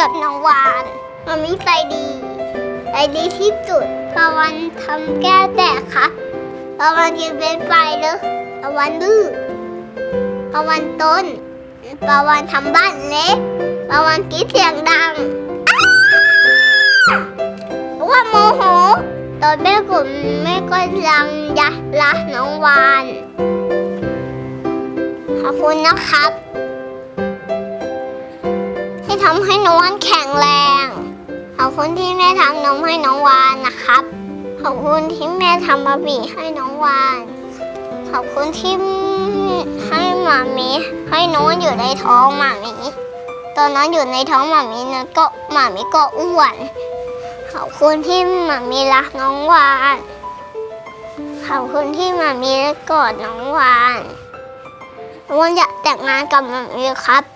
กับน้องวานมามีใจดีใจดีที่สุดปาวันทำแก้วแตกครับปาวันยืนเป็นไฟเลยปาวันดื้อปาวันต้นปาวันทำบ้านเล็กปาวันกีดเสียงดังอ้าว่าโมโหตอนแม่กลุ่มแม่ก็รังยะละน้องวานขอบคุณนะครับ ทำให้น้องวานแข็งแรง ขอบคุณที่แม่ทำนมให้น้องวานนะครับ ขอบคุณที่แม่ทำบะหมี่ให้น้องวาน ขอบคุณที่ให้หมามีให้น้องอยู่ในท้องหมามีตอนนั้นอยู่ในท้องหมามีนะก็หมามีก็อ้วน ขอบคุณที่หมามีรักน้องวานขอบคุณที่หมามีกอดน้องวานวันอยากแต่งงานกับหมามีครับ